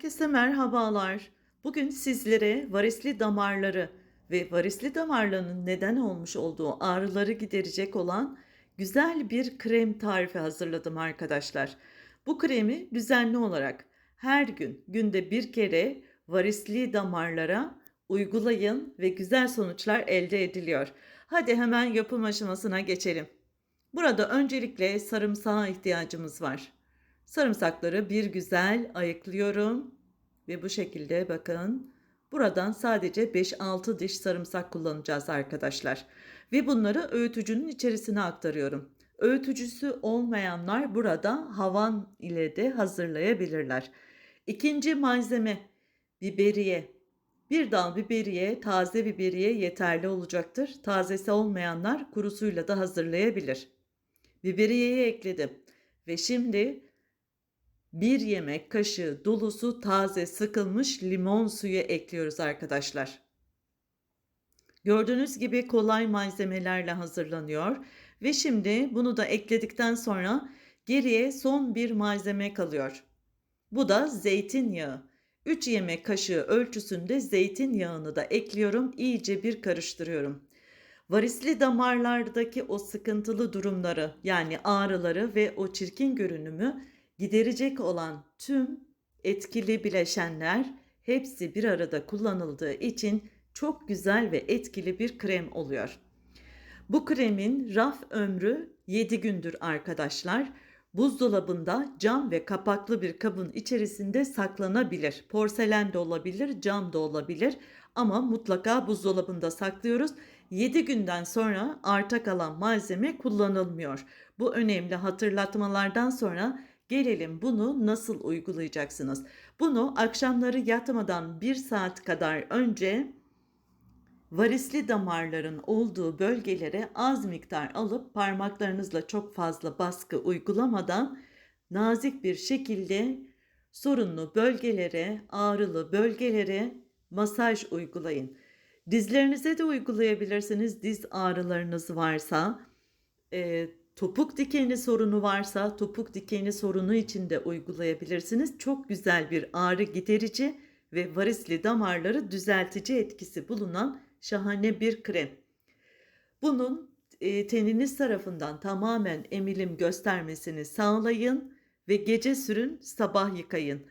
Herkese merhabalar. Bugün sizlere varisli damarları ve varisli damarlarının neden olmuş olduğu ağrıları giderecek olan güzel bir krem tarifi hazırladım arkadaşlar. Bu kremi düzenli olarak her gün günde bir kere varisli damarlara uygulayın ve güzel sonuçlar elde ediliyor. Hadi hemen yapım aşamasına geçelim. Burada öncelikle sarımsağa ihtiyacımız var. Sarımsakları bir güzel ayıklıyorum ve bu şekilde bakın buradan sadece 5-6 diş sarımsak kullanacağız arkadaşlar. Ve bunları öğütücünün içerisine aktarıyorum. Öğütücüsü olmayanlar burada havan ile de hazırlayabilirler. İkinci malzeme biberiye. Bir dal biberiye, taze biberiye yeterli olacaktır. Tazesi olmayanlar kurusuyla da hazırlayabilir. Biberiyeyi ekledim ve şimdi bir yemek kaşığı dolusu taze sıkılmış limon suyu ekliyoruz arkadaşlar. Gördüğünüz gibi kolay malzemelerle hazırlanıyor ve şimdi bunu da ekledikten sonra geriye son bir malzeme kalıyor. Bu da zeytinyağı. 3 yemek kaşığı ölçüsünde zeytinyağını da ekliyorum. İyice bir karıştırıyorum. Varisli damarlardaki o sıkıntılı durumları yani ağrıları ve o çirkin görünümü giderecek olan tüm etkili bileşenler hepsi bir arada kullanıldığı için çok güzel ve etkili bir krem oluyor. Bu kremin raf ömrü 7 gündür arkadaşlar. Buzdolabında cam ve kapaklı bir kabın içerisinde saklanabilir. Porselen de olabilir, cam da olabilir ama mutlaka buzdolabında saklıyoruz. 7 günden sonra arta kalan malzeme kullanılmıyor. Bu önemli hatırlatmalardan sonra Gelelim bunu nasıl uygulayacaksınız? Bunu akşamları yatmadan bir saat kadar önce varisli damarların olduğu bölgelere az miktar alıp parmaklarınızla çok fazla baskı uygulamadan nazik bir şekilde sorunlu bölgelere, ağrılı bölgelere masaj uygulayın. Dizlerinize de uygulayabilirsiniz. Diz ağrılarınız varsa, e, Topuk dikeni sorunu varsa topuk dikeni sorunu için de uygulayabilirsiniz. Çok güzel bir ağrı giderici ve varisli damarları düzeltici etkisi bulunan şahane bir krem. Bunun e, teniniz tarafından tamamen emilim göstermesini sağlayın ve gece sürün sabah yıkayın.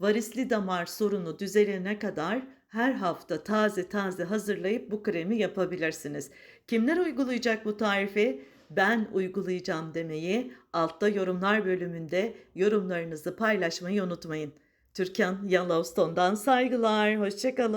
Varisli damar sorunu düzelene kadar her hafta taze taze hazırlayıp bu kremi yapabilirsiniz. Kimler uygulayacak bu tarifi? Ben uygulayacağım demeyi altta yorumlar bölümünde yorumlarınızı paylaşmayı unutmayın. Türkan Yellowstone'dan saygılar. Hoşçakalın.